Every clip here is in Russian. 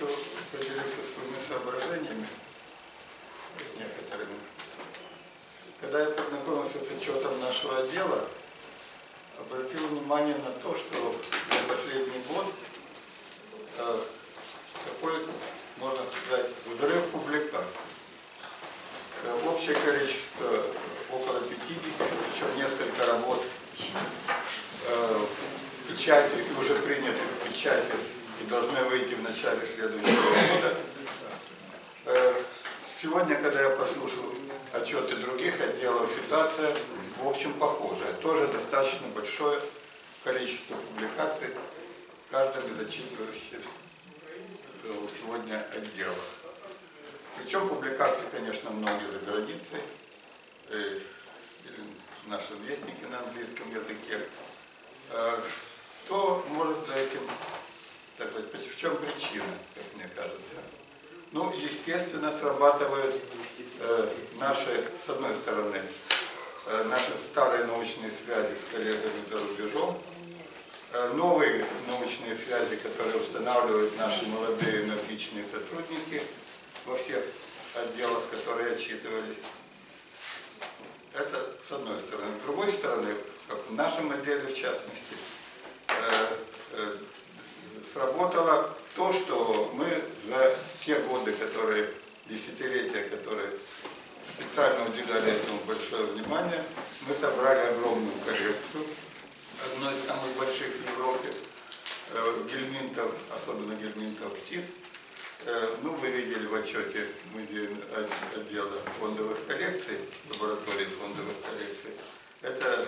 хочу поделиться своими соображениями некоторыми. Когда я познакомился с отчетом нашего отдела, обратил внимание на то, что за последний год э, такой, можно сказать, взрыв публикаций. Э, Общее количество около 50, причем несколько работ э, печати, уже приняты в печати должны выйти в начале следующего года. Э, Сегодня, когда я послушал отчеты других отделов, ситуация в общем похожая. Тоже достаточно большое количество публикаций в каждом из зачитывающихся э, сегодня отделах. Причем публикации, конечно, многие за границей, э, или в нашем вестнике на английском языке. Что может за этим, чем причина, как мне кажется? Ну, естественно, срабатывают э, наши, с одной стороны, э, наши старые научные связи с коллегами за рубежом, э, новые научные связи, которые устанавливают наши молодые энергичные сотрудники во всех отделах, которые отчитывались. Это с одной стороны. С другой стороны, как в нашем отделе в частности, э, э, сработало то, что мы за те годы, которые, десятилетия, которые специально уделяли этому большое внимание, мы собрали огромную коллекцию, одной из самых больших в Европе, э, гельминтов, особенно гельминтов птиц. Э, Ну, вы видели в отчете музея от- отдела фондовых коллекций, лаборатории фондовых коллекций. Это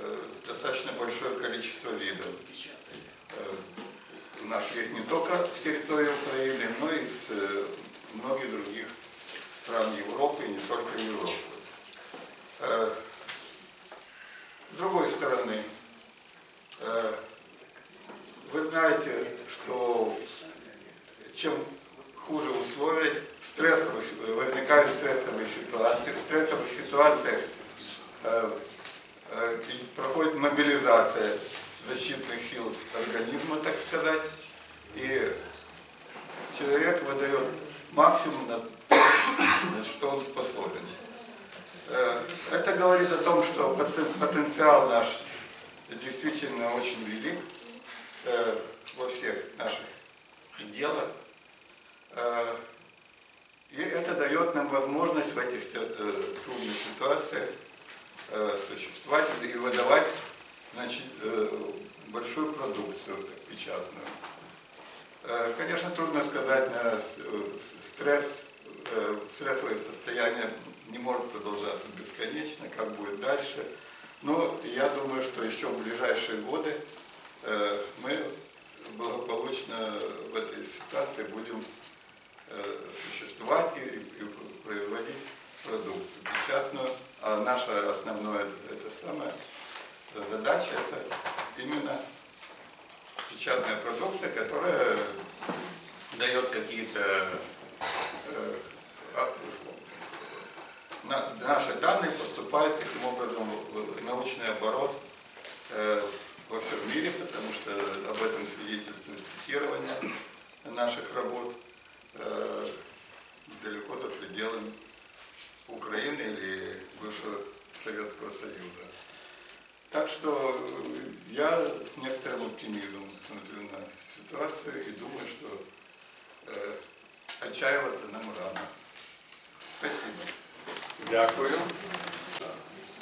э, достаточно большое количество видов. Нас есть не только с территории Украины, но и с э, многих других стран Европы, и не только Европы. Э, С другой стороны, э, вы знаете, что чем хуже условия, в стрессовых, возникают стрессовые ситуации. В стрессовых ситуациях проходит мобилизация защитных сил организма, так сказать, и человек выдает максимум, на, что он способен. Э, Это говорит о том, что потен- потенциал наш действительно очень велик э, во всех наших делах. Э, И это дает нам возможность в этих трудных ситуациях существовать и выдавать значит, э, большую продукцию печатную. Э, Конечно, трудно сказать, э, стресс, стрессовое состояние не может продолжаться бесконечно, как будет дальше. Но я думаю, что еще в ближайшие годы мы благополучно в этой ситуации будем существовать и, производить продукцию печатную. А наша основная это самая задача это именно печатная продукция, которая дает какие-то э, а- на- наши данные поступают таким образом в научный оборот э, во всем мире, потому что об этом свидетельствует цитирование наших работ э, далеко за пределами Украины или бывшего Советского Союза. Так что э, я с некоторым оптимизмом смотрю на ситуацию и думаю, что э, отчаиваться нам рано. Спасибо. Дякую.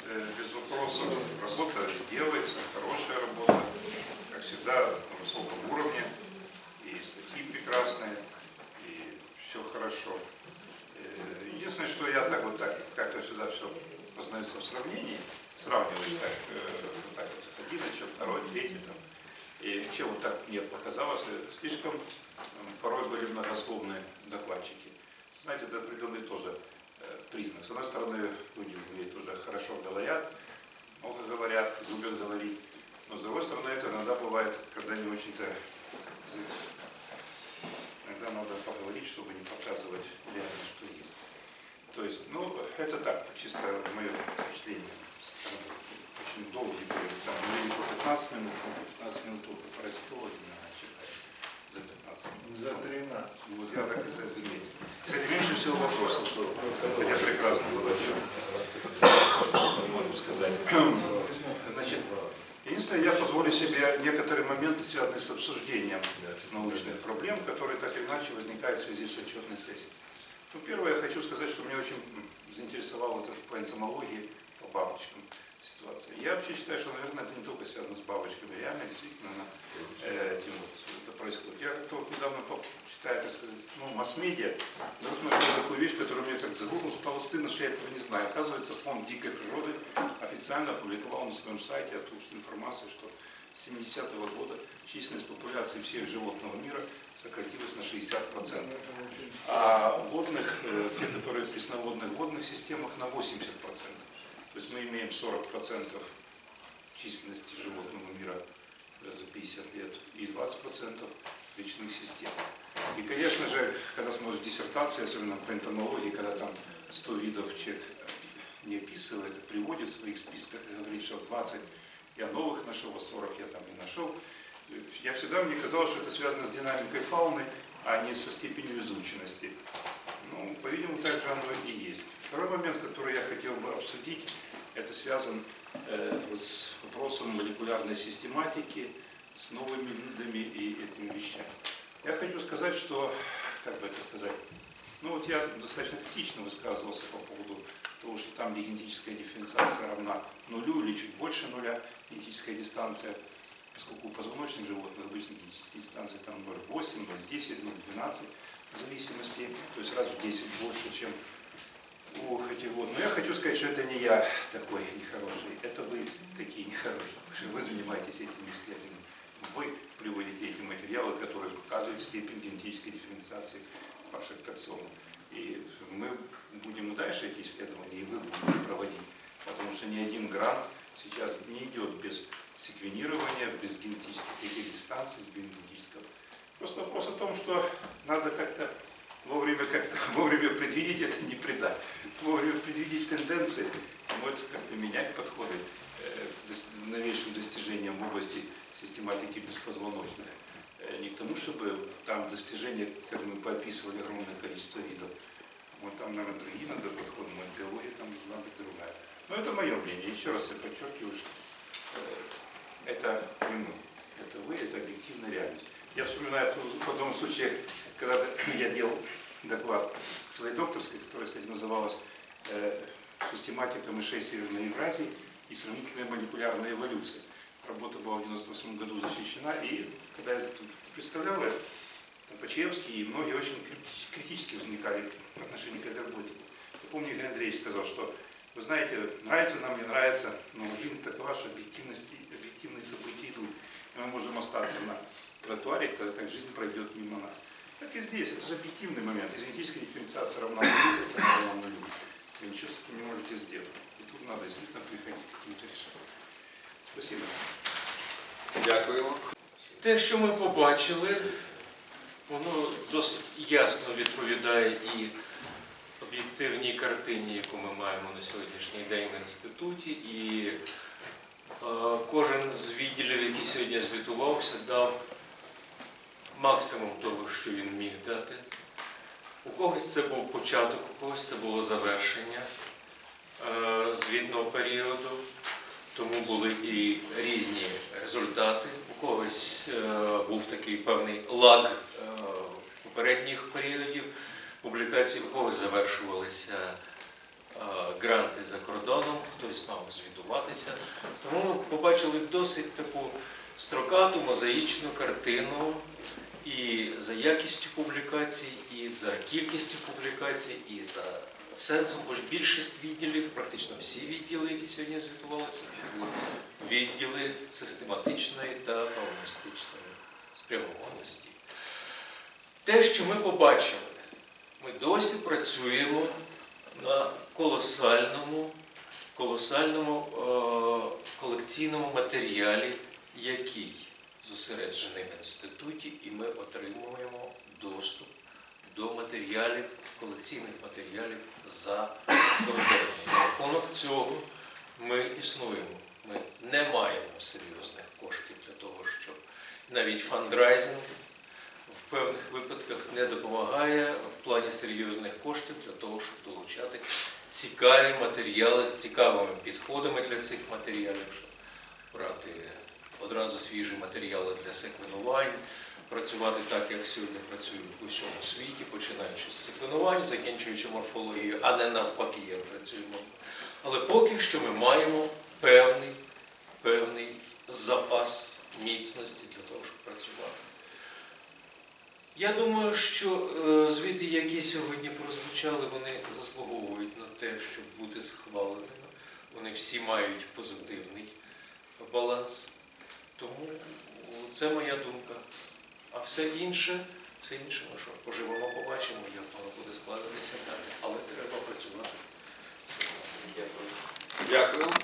Э, Без вопросов. Работа делается, хорошая работа. Как всегда, на высоком уровне. И статьи прекрасные, и все хорошо. Э, Единственное, что я так вот так, как-то сюда все познается в сравнении, сравниваешь так, э, вот так вот, один отчет, второй, третий там. И чем вот так мне показалось, э, слишком порой были многословные докладчики. Знаете, это определенный тоже э, признак. С одной стороны, люди умеют уже хорошо говорят, много говорят, любят говорить. Но с другой стороны, это иногда бывает, когда не очень-то... Иногда надо поговорить, чтобы не показывать реально, что есть. То есть, ну, это так, чисто мое впечатление. Очень долгий были, там, говорили по 15 минут, по 15 минут паразитологи надо читать. За 15. За 13. Вот я так и заметил. Кстати, меньше всего вопросов, что хотя прекрасно было отчет. Можно сказать. Значит, единственное, я позволю себе некоторые моменты, связанные с обсуждением научных проблем, которые так или иначе возникают в связи с отчетной сессией. Ну, первое, я хочу сказать, что меня очень заинтересовало это по энтомологии, по бабочкам ситуация. Я вообще считаю, что, наверное, это не только связано с бабочками, реально, действительно, э, этим вот это происходит. Я как-то недавно читаю, так сказать, ну, масс-медиа, вдруг нашел такую вещь, которая мне так за голову стало стыдно, что я этого не знаю. Оказывается, фонд дикой природы официально опубликовал на своем сайте эту информацию, что с 70-го года численность популяции всех животного мира сократилась на 60%. А водных, э, те, которые в пресноводных водных системах, на 80%. То есть мы имеем 40% численности животного мира э, за 50 лет и 20% речных систем. И, конечно же, когда смотришь диссертации, особенно по энтомологии, когда там 100 видов человек не описывает, а приводит в своих списках, говорит, что 20 я новых нашел, а 40 я там не нашел. Я всегда, мне казалось, что это связано с динамикой фауны, а не со степенью изученности. Ну, по-видимому, так же оно и есть. Второй момент, который я хотел бы обсудить, это связан э, с вопросом молекулярной систематики, с новыми видами и этими вещами. Я хочу сказать, что, как бы это сказать, ну вот я достаточно критично высказывался по поводу того, что там где генетическая дифференциация равна нулю или чуть больше нуля, генетическая дистанция, поскольку у позвоночных животных обычно генетические дистанции там 0,8, 0,10, 0,12 в зависимости, то есть раз в 10 больше, чем у этих вот. Но я хочу сказать, что это не я такой нехороший, это вы такие нехорошие, потому что вы занимаетесь этими исследованиями. Вы приводите эти материалы, которые показывают степень генетической дифференциации ваших таксонов. И мы будем дальше эти исследования, и вы будете проводить. Потому что ни один грант сейчас не идет без секвенирования, без генетических дистанций, без генетического. Просто вопрос о том, что надо как-то вовремя, как вовремя предвидеть это не предать. Вовремя предвидеть тенденции, может как-то менять подходы э, к дос- новейшим достижениям в области систематики беспозвоночных. Э, Не к тому, чтобы там достижения, как мы поописывали, огромное количество видов. Вот там, наверное, другие надо подходы, может, биология там должна быть другая. Но это мое мнение. Еще раз я подчеркиваю, что э, это не мы, это вы, это объективная реальность. Я вспоминаю в одном случае, когда я делал доклад своей докторской, которая, кстати, называлась э, «Систематика мышей Северной Евразии и сравнительная молекулярная эволюция». Работа была в 1998 году защищена, и когда я тут представлял ее, там Пачевский и многие очень критич- критически возникали в отношении к этой работе. Я помню, Игорь Андреевич сказал, что, вы знаете, нравится нам, не нравится, но жизнь такова, что объективности, объективные события идут. И мы можем остаться на тротуаре, тогда как жизнь пройдет мимо нас. Так и здесь, это же объективный момент. Если генетическая дифференциация равна нулю, это равна нулю. Вы ничего с этим не можете сделать. И тут надо действительно приходить к каким-то решениям. Спасибо. Дякуємо. Те, що ми побачили, воно досить ясно відповідає і об'єктивній картині, яку ми маємо на сьогоднішній день в інституті. І е, кожен з відділів, який сьогодні звітувався, дав максимум того, що він міг дати. У когось це був початок, у когось це було завершення е, звітного періоду тому були і різні результати. У когось е, був такий певний лаг е, попередніх періодів публікацій, у когось завершувалися гранти за кордоном, хтось мав звітуватися. Тому ми побачили досить таку строкату, мозаїчну картину і за якістю публікацій, і за кількістю публікацій, і за сенсом, бо ж більшість відділів, практично всі відділи, які сьогодні звітувалися, це були відділи систематичної та фауністичної спрямованості. Те, що ми побачили, ми досі працюємо на колосальному, колосальному е, колекційному матеріалі, який зосереджений в інституті, і ми отримуємо доступ до матеріалів, колекційних матеріалів за кордоном. За рахунок цього ми існуємо. Ми не маємо серйозних коштів для того, щоб навіть фандрайзинг в певних випадках не допомагає в плані серйозних коштів для того, щоб долучати цікаві матеріали з цікавими підходами для цих матеріалів, щоб брати одразу свіжі матеріали для секвенувань, працювати так, як сьогодні працюють в усьому світі, починаючи з секвенувань, закінчуючи морфологією, а не навпаки, як працюємо. Але поки що ми маємо певний, певний запас міцності для того, щоб працювати. Я думаю, що е, звіти, які сьогодні прозвучали, вони заслуговують на те, щоб бути схваленими. Вони всі мають позитивний баланс. Тому це моя думка. А все інше, все інше, ну що, поживемо, побачимо, як воно буде складатися далі. Але треба працювати. Дякую. Дякую.